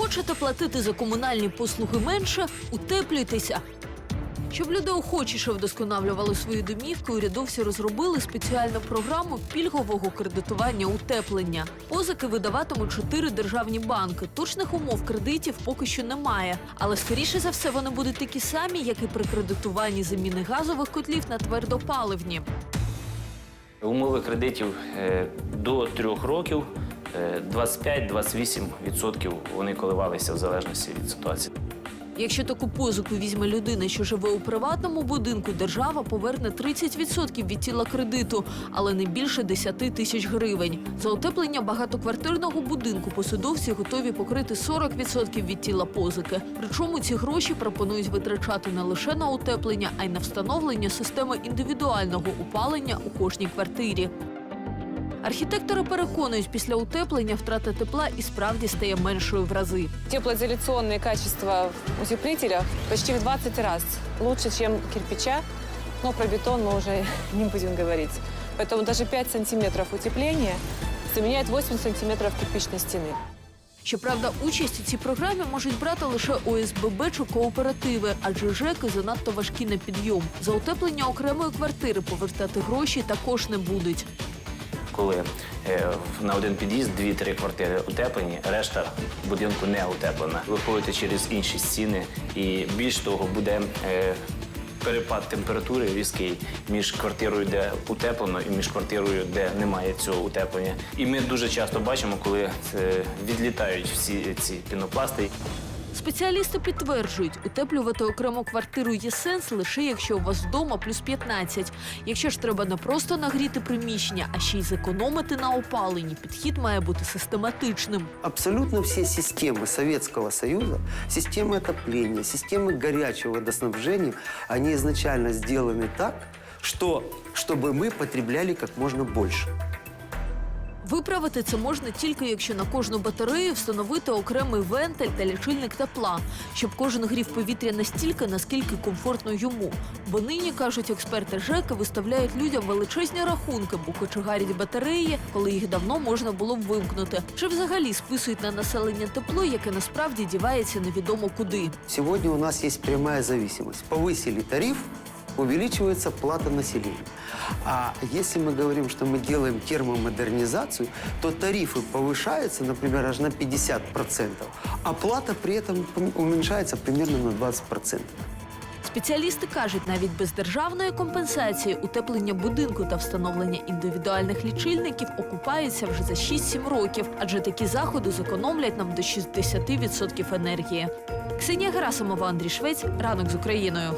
Хочете платити за комунальні послуги менше? Утеплюйтеся. Щоб люди охочіше вдосконалювали свої домівки, урядовці розробили спеціальну програму пільгового кредитування утеплення. Позики видаватимуть чотири державні банки. Точних умов кредитів поки що немає, але скоріше за все вони будуть такі самі, як і при кредитуванні заміни газових котлів на твердопаливні. Умови кредитів е, до трьох років 25-28% вони коливалися в залежності від ситуації. Якщо таку позику візьме людина, що живе у приватному будинку, держава поверне 30% від тіла кредиту, але не більше 10 тисяч гривень. За утеплення багатоквартирного будинку посадовці готові покрити 40% від тіла позики. Причому ці гроші пропонують витрачати не лише на утеплення, а й на встановлення системи індивідуального опалення у кожній квартирі. Архітектори переконують, після утеплення втрата тепла і справді стає меншою в рази. Теплоизоляционные качества в утеплителях почти в 20 раз лучше, чем кирпича. Но про бетон мы уже не будем говорить. Поэтому даже 5 сантиметров утепления заменяет 8 сантиметров кирпичной стены. Щоправда, участь у цій програмі можуть брати лише ОСББ чи кооперативи, адже ЖЕКи занадто важкі на підйом. За утеплення окремої квартири повертати гроші також не будуть. Коли е, на один під'їзд дві-три квартири утеплені, решта будинку не утеплена. Ви ходите через інші стіни, і більш того, буде е, перепад температури різкий між квартирою, де утеплено, і між квартирою, де немає цього утеплення. І ми дуже часто бачимо, коли е, відлітають всі ці пінопласти. Спеціалісти підтверджують, утеплювати окрему квартиру є сенс лише якщо у вас вдома плюс 15. Якщо ж треба не просто нагріти приміщення, а ще й зекономити на опаленні, підхід має бути систематичним. Абсолютно все системы Советского Союза, системы отопления, системы горячего водоснабжения, они изначально сделаны так, что, чтобы мы потребляли как можно больше. Виправити це можна тільки якщо на кожну батарею встановити окремий вентиль та лічильник тепла, щоб кожен грів повітря настільки, наскільки комфортно йому. Бо нині кажуть експерти ЖЕКи, виставляють людям величезні рахунки, бо кочегарять батареї, коли їх давно можна було б вимкнути, чи взагалі списують на населення тепло, яке насправді дівається невідомо куди. Сегодня у нас есть прямая зависимость. Повысили тариф, увеличивается плата населения. А если мы говорим, что мы делаем термомодернизацию, то тарифы повышаются, например, аж на 50%, а плата при этом пом- уменьшается примерно на 20%. Спеціалісти кажуть, навіть без державної компенсації утеплення будинку та встановлення індивідуальних лічильників окупається вже за 6-7 років, адже такі заходи зекономлять нам до 60% енергії. Ксенія Герасимова, Андрій Швець, ранок з Україною.